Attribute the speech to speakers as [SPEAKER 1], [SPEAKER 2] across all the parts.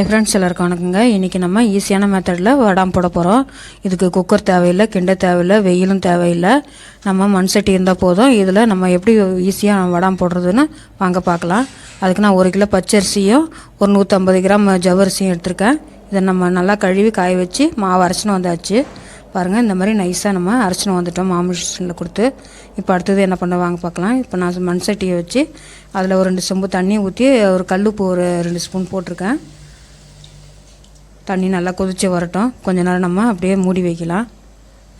[SPEAKER 1] Hi friends எல்லாருக்கும் வணக்கங்க. இன்றைக்கி நம்ம ஈஸியான மெத்தடில் வடாம் போட போகிறோம் இதுக்கு குக்கர் தேவையில்லை கிண்ட தேவையில்லை வெயிலும் தேவையில்லை. நம்ம மண் சட்டி இருந்தால் போதும். இதில் நம்ம எப்படி ஈஸியாக வடாம் போடுறதுன்னு வாங்க பார்க்கலாம். அதுக்கு நான் ஒரு கிலோ பச்சரிசியும் ஒரு நூற்றம்பது கிராம் ஜவ்வரிசியும் எடுத்திருக்கேன். இதை நம்ம நல்லா கழுவி காய வச்சு மாவு அரைச்சின்னு வந்தாச்சு. பாருங்கள் இந்த மாதிரி நைஸாக நம்ம அரைச்சின்னு வந்துட்டோம் மாவு மிஷினில் கொடுத்து. இப்போ அடுத்தது என்ன பண்ண வாங்க பார்க்கலாம். இப்போ நான் மண் சட்டியை வச்சு அதில் ஒரு ரெண்டு சொம்பு தண்ணி ஊற்றி ஒரு கல்லுப்பு ஒரு ரெண்டு ஸ்பூன் போட்டிருக்கேன். தண்ணி நல்லா கொதித்து வரட்டும். கொஞ்ச நேரம் நம்ம அப்படியே மூடி வைக்கலாம்.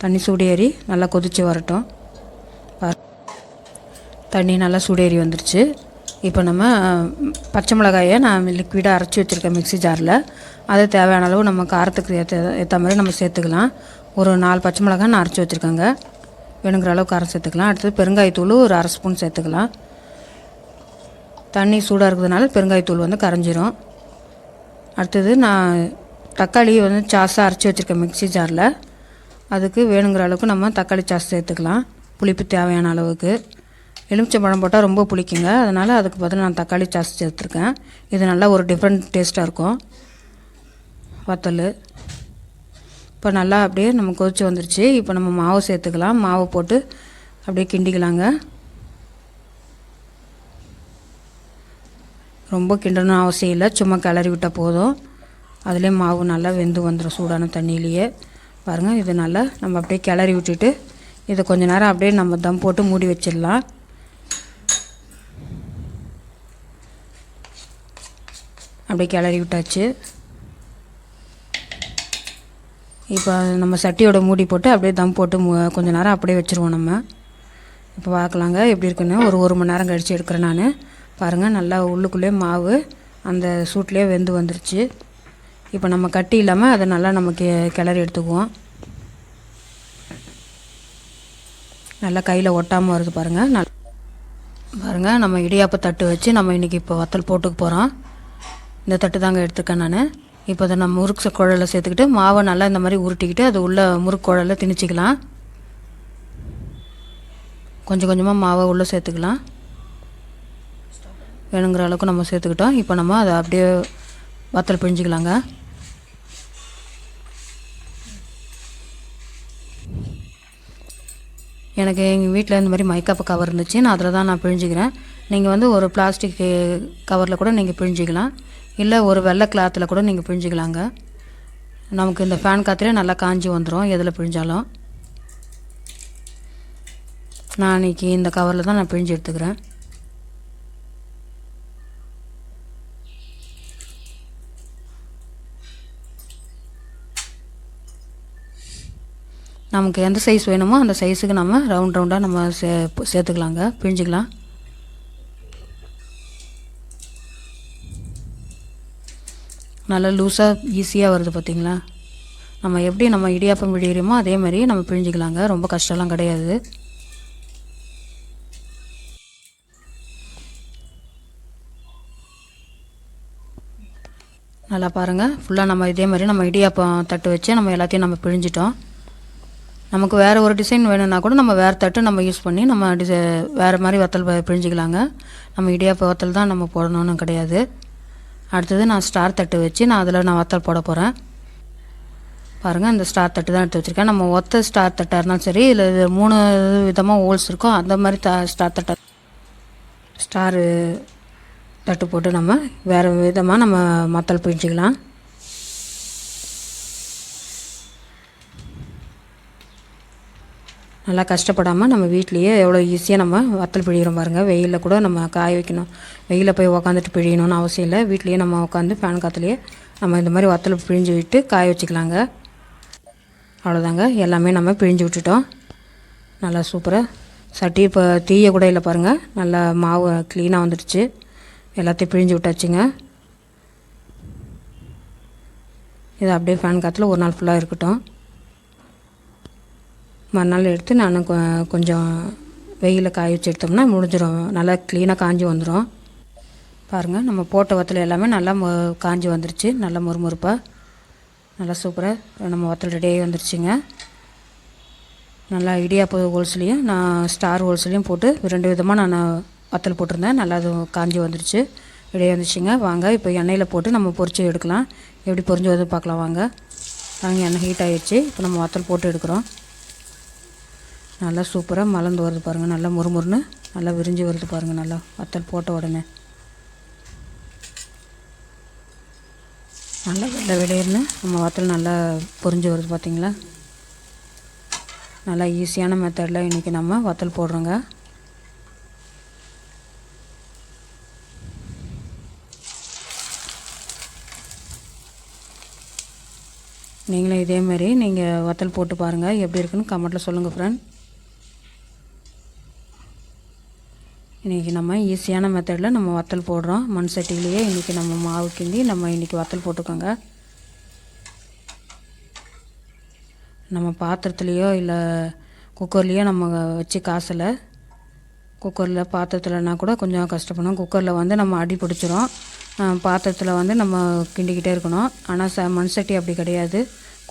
[SPEAKER 1] தண்ணி சூடேறி நல்லா கொதித்து வரட்டும். தண்ணி நல்லா சூடேறி வந்துருச்சு. இப்போ நம்ம பச்சை மிளகாயை நான் லிக்விடாக அரைச்சி வச்சுருக்கேன் மிக்ஸி ஜாரில். அது தேவையான அளவு நம்ம காரத்துக்கு ஏற்ற ஏற்ற மாதிரி நம்ம சேர்த்துக்கலாம். ஒரு நாலு பச்சை மிளகாய் நான் அரைச்சி வச்சுருக்கேங்க. வேணுங்கிற அளவு காரம் சேர்த்துக்கலாம். அடுத்தது பெருங்காயத்தூள் ஒரு அரை ஸ்பூன் சேர்த்துக்கலாம். தண்ணி சூடாக இருக்கிறதுனால பெருங்காயத்தூள் வந்து கரைஞ்சிரும். அடுத்தது நான் தக்காளி வந்து சாஸாக அரைச்சி வச்சுருக்கேன் மிக்ஸி ஜாரில். அதுக்கு வேணுங்கிற அளவுக்கு நம்ம தக்காளி சாஸ் சேர்த்துக்கலாம். புளிப்பு தேவையான அளவுக்கு. எலுமிச்சம்பழம் போட்டால் ரொம்ப புளிக்குங்க. அதனால் அதுக்கு பதில் நான் தக்காளி சாஸ் சேர்த்துருக்கேன். இது நல்லா ஒரு டிஃப்ரெண்ட் டேஸ்ட்டாக இருக்கும். வத்தல். இப்போ நல்லா அப்படியே நம்ம கொதிச்சு வந்துருச்சு. இப்போ நம்ம மாவு சேர்த்துக்கலாம். மாவு போட்டு அப்படியே கிண்டிக்கலாங்க. ரொம்ப கிண்டணும் அவசியம் இல்லை. சும்மா கிளறி விட்டால் போதும். அதுலேயே மாவு நல்லா வெந்து வந்துடும் சூடான தண்ணியிலேயே. பாருங்கள் இது நல்லா நம்ம அப்படியே கிளறி விட்டுட்டு இதை கொஞ்சம் நேரம் அப்படியே நம்ம தம் போட்டு மூடி வச்சிடலாம். அப்படியே கிளறி விட்டாச்சு. இப்போ நம்ம சட்டியோட மூடி போட்டு அப்படியே தம் போட்டு கொஞ்சம் கொஞ்ச நேரம் அப்படியே வச்சுருவோம் நம்ம. இப்போ பார்க்கலாங்க எப்படி இருக்குன்னு. ஒரு ஒரு மணி நேரம் கழித்து எடுக்கிறேன் நான். பாருங்கள் நல்லா உள்ளுக்குள்ளே மாவு அந்த சூட்லேயே வெந்து வந்துருச்சு. இப்போ நம்ம கட்டி இல்லாமல் அதை நல்லா நம்ம கி கிளறி எடுத்துக்குவோம். நல்லா கையில் ஒட்டாமல் வருது பாருங்கள் நல் பாருங்கள் நம்ம இடியாப்ப தட்டு வச்சு நம்ம இன்றைக்கி இப்போ வத்தல் போட்டுக்க போகிறோம் இந்த தட்டு தாங்க எடுத்துருக்கேன் நான். இப்போ அதை நம்ம முறுக்கு குழலை சேர்த்துக்கிட்டு மாவை நல்லா இந்த மாதிரி உருட்டிக்கிட்டு அது உள்ள முறுக்கு குழலை திணிச்சிக்கலாம். கொஞ்சம் கொஞ்சமாக மாவை உள்ளே சேர்த்துக்கலாம். வேணுங்கிற அளவுக்கு நம்ம சேர்த்துக்கிட்டோம். இப்போ நம்ம அதை அப்படியே வத்தல் பிழிஞ்சிக்கலாங்க. எனக்கு எங்கள் வீட்டில் இந்த மாதிரி மைக்காப்பு கவர் இருந்துச்சு. நான் அதில் தான் நான் பிழிஞ்சிக்கிறேன். நீங்கள் வந்து ஒரு பிளாஸ்டிக் கவரில் கூட நீங்கள் பிழிஞ்சிக்கலாம். இல்லை ஒரு வெள்ளை கிளாத்தில் கூட நீங்கள் பிழிஞ்சிக்கலாங்க. நமக்கு இந்த ஃபேன் காற்றுலேயே நல்லா காஞ்சி வந்துடும் எதில் பிழிஞ்சாலும். நான் இன்றைக்கி இந்த கவரில் தான் நான் பிழிஞ்சு எடுத்துக்கிறேன். நமக்கு எந்த சைஸ் வேணுமோ அந்த சைஸுக்கு நம்ம ரவுண்ட் ரவுண்டாக நம்ம சே சேர்த்துக்கலாங்க. பிழிஞ்சிக்கலாம் நல்லா லூஸாக ஈஸியாக வருது பார்த்திங்களா நம்ம எப்படி நம்ம இடியாப்பம் பிழிகிறோமோ அதே மாதிரி நம்ம பிழிஞ்சிக்கலாங்க ரொம்ப கஷ்டம்லாம் கிடையாது. நல்லா பாருங்கள் ஃபுல்லாக நம்ம இதே மாதிரி நம்ம இடியாப்பம் தட்டு வச்சு நம்ம எல்லாத்தையும் நம்ம பிழிஞ்சிட்டோம் நமக்கு வேறு ஒரு டிசைன் வேணும்னா கூட நம்ம வேறு தட்டு நம்ம யூஸ் பண்ணி நம்ம டிசை வேறு மாதிரி வத்தல் ப- பிழிஞ்சிக்கலாங்க. நம்ம இடியாப்ப வத்தல் தான் நம்ம போடணும்னு கிடையாது. அடுத்தது நான் ஸ்டார் தட்டு வச்சு நான் அதில் நான் வத்தல் போட போகிறேன் பாருங்கள் இந்த ஸ்டார் தட்டு தான் எடுத்து வச்சுருக்கேன். நம்ம ஒத்த ஸ்டார் தட்டாக இருந்தாலும் சரி இல்லை இது மூணு விதமாக ஹோல்ஸ் இருக்கும் அந்த மாதிரி த ஸ்டார் தட்டை ஸ்டாரு தட்டு போட்டு நம்ம வேறு விதமாக நம்ம மத்தல் பிழிஞ்சிக்கலாம். நல்லா கஷ்டப்படாமல் நம்ம வீட்லேயே எவ்வளோ ஈஸியாக நம்ம வத்தல் பிழிகிறோம் பாருங்கள் வெயிலில் கூட நம்ம காய வைக்கணும். வெயிலில் போய் உக்காந்துட்டு பிழியணும்னு அவசியம் இல்லை. வீட்லேயே நம்ம உட்காந்து ஃபேன் காற்றுலேயே நம்ம இந்த மாதிரி வத்தல் பிழிஞ்சு விட்டு காய வச்சுக்கலாங்க. அவ்வளோதாங்க எல்லாமே நம்ம பிழிஞ்சு விட்டுட்டோம். நல்லா சூப்பராக சட்டி இப்போ தீய கூட இல்லை பாருங்கள் நல்லா மாவு க்ளீனாக வந்துடுச்சு. எல்லாத்தையும் பிழிஞ்சு விட்டாச்சுங்க. இது அப்படியே ஃபேன் காற்றுல ஒரு நாள் ஃபுல்லாக இருக்கட்டும். மறுநாள் எடுத்து நான் கொஞ்சம் வெயிலில் காய வச்சு எடுத்தோம்னா முடிஞ்சிடும் நல்லா க்ளீனாக காஞ்சி வந்துடும் பாருங்கள் நம்ம போட்ட வத்தல் எல்லாமே நல்லா மொ காஞ்சி வந்துருச்சு. நல்லா முறுமுறுப்பாக நல்லா சூப்பராக நம்ம வத்தல் ரெடியாகி வந்துருச்சுங்க. நல்லா இடியாப்பு ஹோல்ஸ்லேயும். நான் ஸ்டார் ஹோல்ஸ்லேயும் போட்டு ரெண்டு விதமாக நான் வத்தல் போட்டிருந்தேன். நல்லா அது காஞ்சி வந்துருச்சு. இடையே வந்துச்சுங்க. வாங்க இப்போ எண்ணெயில் போட்டு நம்ம பொரிச்சு எடுக்கலாம். எப்படி பொரிஞ்சு வந்து பார்க்கலாம். வாங்க. வாங்க எண்ணெய் ஹீட் ஆகிடுச்சு இப்போ நம்ம வத்தல் போட்டு எடுக்கிறோம். நல்லா சூப்பராக மலர்ந்து வருது பாருங்கள் நல்லா முறுமுறுன்னு நல்லா விரிஞ்சு வருது பாருங்கள் நல்லா. வத்தல் போட்ட உடனே. நல்லா வெள்ளை வெளியேறுன்னு நம்ம வத்தல் நல்லா பொறிஞ்சு வருது பார்த்தீங்களா நல்லா ஈஸியான மெத்தடில் இன்றைக்கி நம்ம வத்தல் போடுறோங்க. நீங்களும் இதே மாதிரி நீங்கள் வத்தல் போட்டு பாருங்கள் எப்படி இருக்குன்னு கமெண்ட்டில் சொல்லுங்கள் ஃப்ரெண்ட் இன்றைக்கி நம்ம ஈஸியான மெத்தடில் நம்ம வத்தல் போடுறோம். மண் சட்டியிலேயே இன்றைக்கி நம்ம மாவு கிண்டி நம்ம இன்றைக்கி வத்தல் போட்டுக்கோங்க. நம்ம பாத்திரத்துலேயோ இல்லை குக்கர்லேயோ நம்ம வச்சு காசில். குக்கரில் பாத்திரத்துலனா கூட கொஞ்சம் கஷ்டப்படும் குக்கரில் வந்து நம்ம அடி பிடிச்சிரும். பாத்திரத்தில் வந்து நம்ம கிண்டிக்கிட்டே இருக்கணும். ஆனால் ச மண் சட்டி அப்படி கிடையாது.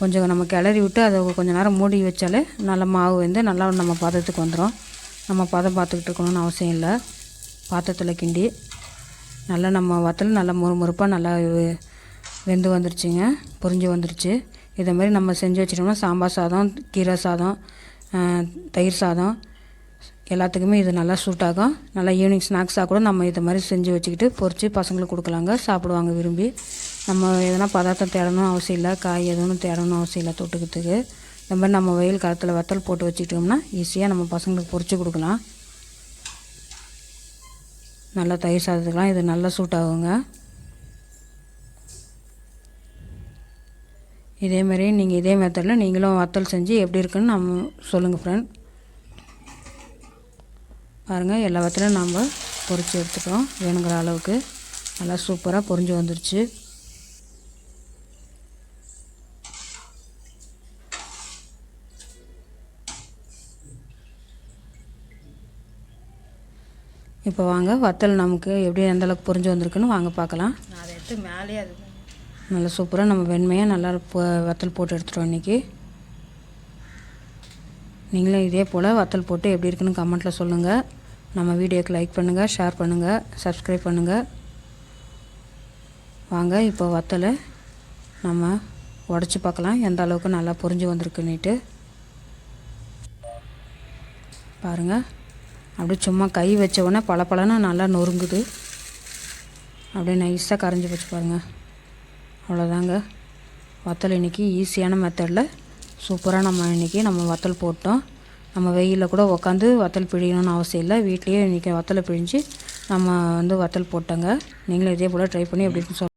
[SPEAKER 1] கொஞ்சம் நம்ம கிளறி விட்டு அதை கொஞ்சம் நேரம் மூடி வச்சாலே நல்ல மாவு வந்து நல்லா நம்ம பாத்திரத்துக்கு வந்துடும் நம்ம பதம் பார்த்துக்கிட்டு இருக்கணும்னு அவசியம் இல்லை. பாத்திரத்தில் கிண்டி நல்லா நம்ம வத்தல் நல்லா முறுமுறுப்பாக நல்லா வெந்து வந்துருச்சுங்க. பொரிஞ்சு வந்துருச்சு. இதை மாதிரி நம்ம செஞ்சு வச்சிட்டோம்னா சாம்பார் சாதம் கீரை சாதம் தயிர் சாதம் எல்லாத்துக்குமே இது நல்லா சூட் ஆகும். நல்லா ஈவினிங் ஸ்நாக்ஸாக கூட நம்ம இதை மாதிரி செஞ்சு வச்சுக்கிட்டு பொறிச்சு பசங்களுக்கு கொடுக்கலாங்க. சாப்பிடுவாங்க விரும்பி. நம்ம எதனா பதார்த்தம் தேடணும் அவசியம் இல்லை. காய் எதுவும் தேடணும் அவசியம் இல்லை தொட்டுக்கிறதுக்கு இந்த மாதிரி நம்ம வெயில் காலத்தில் வத்தல் போட்டு வச்சுக்கிட்டோம்னா ஈஸியாக நம்ம பசங்களுக்கு பொறிச்சு கொடுக்கலாம். நல்லா தயிர் சாதத்துக்கெலாம் இது நல்லா சூட் ஆகுங்க. இதே நீங்கள் இதே மெத்தடில் நீங்களும் வத்தல் செஞ்சு எப்படி இருக்குன்னு நம்ம சொல்லுங்கள் ஃப்ரெண்ட் பாருங்கள் எல்லா வத்தலையும் நம்ம பொறிச்சு எடுத்துட்டோம். வேணுங்கிற அளவுக்கு நல்லா சூப்பராக பொறிஞ்சு வந்துருச்சு. இப்போ வாங்க வத்தல் நமக்கு எப்படி எந்த அளவுக்கு பொரிஞ்சு வந்திருக்குன்னு வாங்க பார்க்கலாம்.
[SPEAKER 2] அதை எடுத்து மேலேயே அது
[SPEAKER 1] நல்லா சூப்பராக நம்ம வெண்மையாக நல்லா வத்தல் போட்டு எடுத்துட்டோம் இன்றைக்கி நீங்களும் இதே போல் வத்தல் போட்டு எப்படி இருக்குன்னு கமெண்ட்டில் சொல்லுங்கள் நம்ம வீடியோக்கு லைக் பண்ணுங்கள் ஷேர் பண்ணுங்கள் சப்ஸ்கிரைப் பண்ணுங்கள் வாங்க இப்போ வத்தலை நம்ம உடச்சி பார்க்கலாம். எந்த அளவுக்கு நல்லா பொரிஞ்சு வந்திருக்குன்னுட்டு. பாருங்கள் அப்படியே சும்மா கை வச்ச உடனே பளபளன்னு நல்லா நொறுங்குது. அப்படியே நைஸாக கரைஞ்சி போச்சு பாருங்கள் அவ்வளோதாங்க வத்தல் இன்றைக்கி ஈஸியான மெத்தடில் சூப்பராக நம்ம இன்றைக்கி நம்ம வத்தல் போட்டோம். நம்ம வெயிலில் கூட உட்காந்து வத்தல் பிழியணும்னு அவசியம் இல்லை. வீட்லேயே இன்றைக்கி வத்தலை பிழிஞ்சு நம்ம வந்து வத்தல் போட்டோங்க. நீங்களும் இதே போல் ட்ரை பண்ணி எப்படி சொல்லுங்கள்